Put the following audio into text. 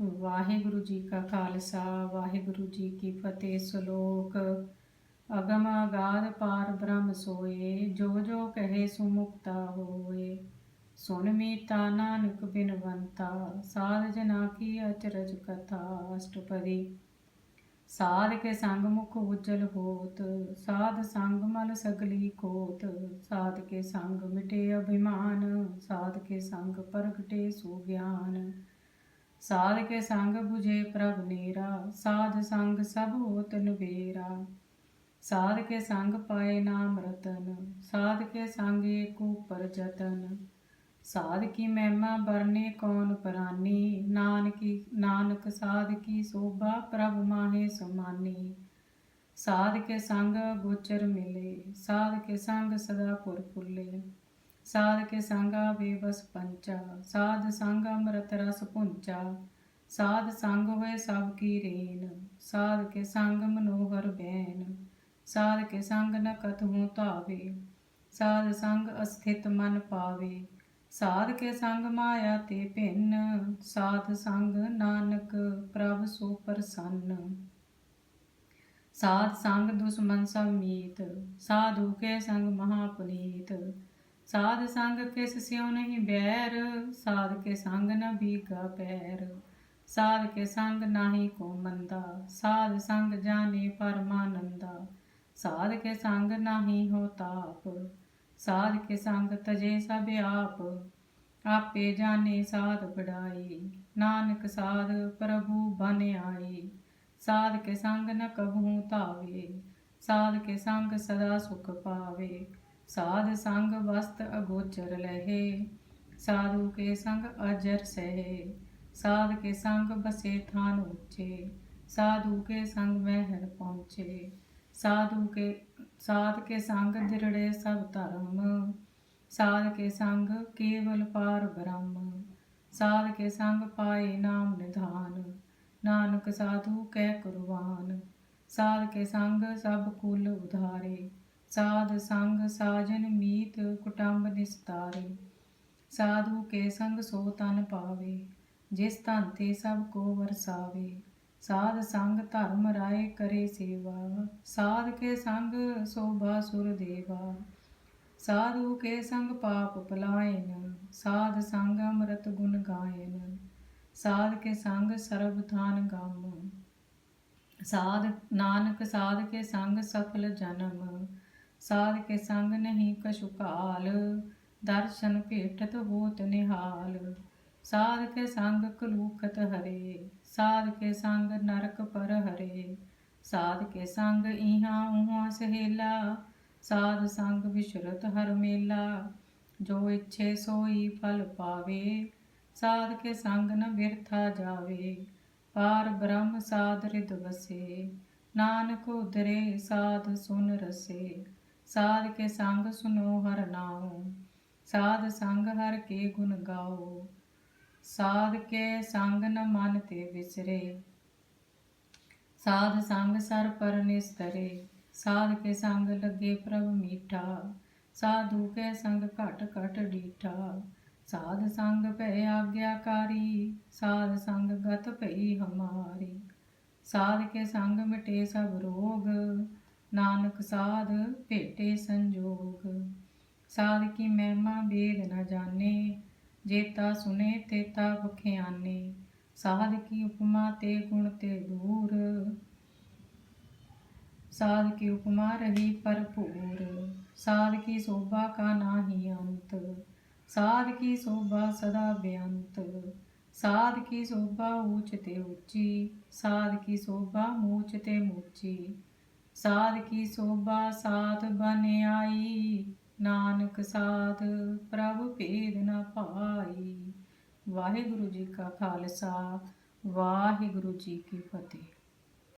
ਵਾਹਿਗੁਰੂ ਜੀ ਕਾ ਖਾਲਸਾ, ਵਾਹਿਗੁਰੂ ਜੀ ਕੀ ਫਤਿਹ। ਸ਼ਲੋਕ, ਅਗਮ ਅਗਾਧ ਪਾਰ ਬ੍ਰਹਮ ਸੋਏ, ਜੋ ਜੋ ਕਹੇ ਸੋ ਮੁਕਤਾ ਹੋਏ। ਸੁਨ ਮੀਤਾ ਨਾਨਕ ਬਿਨਵੰਤਾ ਸਾਧ ਜਨਾ ਕੀ ਅਚਰਜ ਕਥਾ ਅਸ਼ਟਪਦੀ। ਸਾਧ ਕੇ ਸੰਗ ਮੁਖ ਉਜਲ ਹੋਤ, ਸਾਧ ਸੰਗ ਮਲ ਸਗਲੀ ਕੋਤ ਸਾਧ ਕੇ ਸੰਗ ਮਿਟੇ ਅਭਿਮਾਨ ਸਾਧ ਕੇ ਸੰਗ ਪ੍ਰਗਟੇ ਸੋ ਗਿਆਨ। ਸਾਧ ਕੇ ਸੰਗ 부ਝੇ ਪ੍ਰਭ ਨੀਰਾ, ਸਾਧ ਸੰਗ ਸਭ ਹੋਤ ਨਵੇਰਾ। ਸਾਧ ਕੇ ਸੰਗ ਪਾਏ ਨਾਮ ਰਤਨ, ਸਾਧ ਕੇ ਸੰਗ ਏਕ ਉਪਰ ਜਤਨ ਸਾਧ ਕੀ ਮਹਿਮਾ ਬਰਨੇ ਕੌਣ ਪਰਾਨੀ, ਨਾਨਕੀ, ਨਾਨਕ ਸਾਧ ਕੀ ਸੋਭਾ ਪ੍ਰਭ ਮਾਹੇ ਸਮਾਨੀ। ਸਾਧ ਕੇ ਸੰਗ ਗੋਚਰ ਮਿਲੇ, ਸਾਧ ਕੇ ਸੰਗ ਸਦਾ ਪੁਰ ਫੁੱਲੇ। ਸਾਧ ਕੇ ਸੰਗ ਆਵੇ ਬਸ ਪੰਚਾ, ਸਾਧ ਸੰਗ ਅੰਮ੍ਰਿਤ ਰਸ ਪੁੰਚਾ, ਸਾਧ ਸੰਗ ਹੋਏ ਸਭ ਕੀ ਰੇਨ, ਸਾਧ ਕੇ ਸੰਗ ਮਨੋਹਰ ਬੈਨ, ਸਾਧ ਕੇ ਸੰਗ ਨ ਕਤਹੂ ਧਾਵੇ, ਸਾਧ ਸੰਗ ਅਸਥਿਤ ਮਨ ਪਾਵੇ, ਸਾਧ ਕੇ ਸੰਗ ਮਾਇਆ ਤੇ ਭਿੰਨ, ਸਾਧ ਸੰਗ ਨਾਨਕ ਪ੍ਰਭ ਸੋ ਪ੍ਰਸੰਨ। ਸਾਧ ਸੰਗ ਦੁਸ਼ਮਨ ਸਭ ਮੀਤ, ਸਾਧੂ ਕੇ ਸੰਗ ਮਹਾ ਪੁਨੀਤ ਸਾਧ ਸੰਗ ਕਿਸ ਸਿਉ ਨਹੀਂ ਬੈਰ, ਸਾਧ ਕੇ ਸੰਗ ਨਾ ਬੀਗਾ ਪੈਰ। ਸਾਧ ਕੇ ਸੰਗ ਨਾਹੀ ਕੋ ਮੰਦਾ, ਸਾਧ ਸੰਗ ਜਾਣੇ ਪਰਮਾਨੰਦਾ। ਸਾਧ ਕੇ ਸੰਗ ਨਾਹੀ ਹੋ ਤਾਪ, ਸਾਧ ਕੇ ਸੰਗ ਤਜੇ ਸਭ ਆਪ। ਆਪੇ ਜਾਣੇ ਸਾਧ ਬੜਾਈ ਨਾਨਕ ਸਾਧ ਪ੍ਰਭੂ ਬਨ ਆਈ। ਸਾਧ ਕੇ ਸੰਗ ਨ ਕਬਹੂ ਧਾਵੇ, ਸਾਧ ਕੇ ਸੰਗ ਸਦਾ ਸੁਖ ਪਾਵੇ। ਸਾਧ ਸੰਗ ਵਸਤ ਅਗੋਚਰ ਲਹੇ, ਸਾਧੂ ਕੇ ਸੰਗ ਅਜਰ ਸਹੇ, ਸਾਧ ਕੇ ਸੰਗ ਬਸੇ ਥਾਨ ਉੱਚੇ, ਸਾਧੂ ਕੇ ਸੰਗ ਮਹਿਰ ਪਹੁੰਚੇ, ਸਾਧੂ ਕੇ, ਸਾਧ ਕੇ ਸੰਗ ਦਿਰੜੇ ਸਭ ਧਰਮ, ਸਾਧ ਕੇ ਸੰਗ ਕੇਵਲ ਪਾਰ ਬ੍ਰਹਮ, ਸਾਧ ਕੇ ਸੰਗ ਪਾਏ ਨਾਮ ਨਿਧਾਨ, ਨਾਨਕ ਸਾਧੂ ਕਹਿ ਕੁਰਬਾਨ, ਸਾਧ ਕੇ ਸੰਗ ਸਭ ਕੁਲ ਉਧਾਰੇ ਸਾਧ ਸੰਗ ਸਾਜਨ ਮੀਤ ਕੁਟੰਬ ਨਿਸਤਾਰੇ। ਸਾਧੂ ਕੇ ਸੰਗ ਸੋ ਤਨ ਪਾਵੇ, ਜਿਸ ਤਨ ਤੇ ਸਭ ਕੋ ਵਰਸਾਵੇ। ਸਾਧ ਸੰਗ ਧਰਮ ਰਾਏ ਕਰੇ ਸੇਵਾ, ਸਾਧ ਕੇ ਸੰਗ ਸੋਭਾ ਸੁਰ ਦੇਵਾ। ਸਾਧੂ ਕੇ ਸੰਗ ਪਾਪ ਪਲਾਇਨ, ਸਾਧ ਸੰਗ ਅੰਮ੍ਰਿਤ ਗੁਣ ਗਾਇਨ। ਸਾਧ ਕੇ ਸੰਗ ਸਰਬ ਥਾਨ ਗਮ। ਸਾਧ ਨਾਨਕ ਸਾਧ ਕੇ ਸੰਗ ਸਫਲ ਜਨਮ। ਸਾਧ ਕੇ ਸੰਗ ਨਹੀਂ ਕਛੁ ਕਾਲ ਦਰਸ਼ਨ ਭੇਟਤ ਹੋਤ ਨਿਹਾਲ। ਸਾਧ ਕੇ ਸੰਗ ਕਲੂਖਤ ਹਰੇ, ਸਾਧ ਕੇ ਸੰਗ ਨਰਕ ਪਰ ਹਰੇ। ਸਾਧ ਕੇ ਸੰਗ ਇਹਾਂ ਉਹਾਂ ਸਹੇਲਾ, ਸਾਧ ਸੰਗ ਵਿਸ਼ਰਤ ਹਰ ਮੇਲਾ। ਜੋ ਇੱਛੇ ਸੋਈ ਫਲ ਪਾਵੇ, ਸਾਧ ਕੇ ਸੰਗ ਨ ਬਿਰਥਾ ਜਾਵੇ। ਪਾਰ ਬ੍ਰਹਮ ਸਾਧ ਰਿਦ ਵਸੇ, ਨਾਨਕ ਉਦਰੇ ਸਾਧ ਸੁਨ ਰਸੇ। ਸਾਧ ਕੇ ਸੰਗ ਸੁਨੋ ਹਰ ਨਾਉ, ਸਾਧ ਸੰਗ ਹਰ ਕੇ ਗੁਣ ਗਾਓ, ਸਾਧ ਕੇ ਸੰਗ ਨ ਮਨ ਤੇ ਵਿਸਰੇ, ਸਾਧ ਸੰਗ ਸਰ ਪਰ ਸਾਧ ਕੇ ਸੰਗ ਲੱਗੇ ਪ੍ਰਭ ਮੀਠਾ, ਸਾਧੂ ਕੇ ਸੰਗ ਘਟ ਘਟ ਡੀਠਾ, ਸਾਧ ਸੰਗ ਭੈ ਆਗਿਆਕਾਰੀ, ਸਾਧ ਸੰਗ ਗਤ ਭਈ ਹਮਾਰੀ, ਸਾਧ ਕੇ ਸੰਗ ਮਿਟੇ ਸਭ ਰੋਗ ਨਾਨਕ ਸਾਧ ਭੇਟੇ ਸੰਜੋਗ। ਸਾਧ ਕੀ ਮਹਿਮਾ ਵੇਦ ਨਾ ਜਾਣੇ, ਜੇਤਾ ਸੁਨੇ ਤੇਤਾ ਬਖਿਆਨੇ ਸਾਧ ਕੀ ਉਪਮਾ ਤੇ ਗੁਣ ਤੇ ਦੂਰ। ਸਾਧ ਕੀ ਉਪਮਾ ਰਹੀ ਭਰਪੂਰ। ਸਾਧ ਕੀ ਸੋਭਾ ਕਾ ਨਾਹੀ ਅੰਤ। ਸਾਧ ਕੀ ਸੋਭਾ ਸਦਾ ਬੇਅੰਤ। ਸਾਧ ਕੀ ਸੋਭਾ ਊਚ ਤੇ ਉੱਚੀ। ਸਾਧ ਕੀ ਸੋਭਾ ਮੂਚ ਤੇ ਮੂਚੀ। ਸਾਧ ਕੀ ਸੋਭਾ, ਸਾਧ ਬਨ ਆਈ। ਨਾਨਕ ਸਾਧ, ਪ੍ਰਭ ਭੇਦ ਨਾ ਪਾਈ। ਵਾਹਿਗੁਰੂ ਜੀ ਕਾ ਖਾਲਸਾ, ਵਾਹਿਗੁਰੂ ਜੀ ਕੀ ਫਤਿਹ।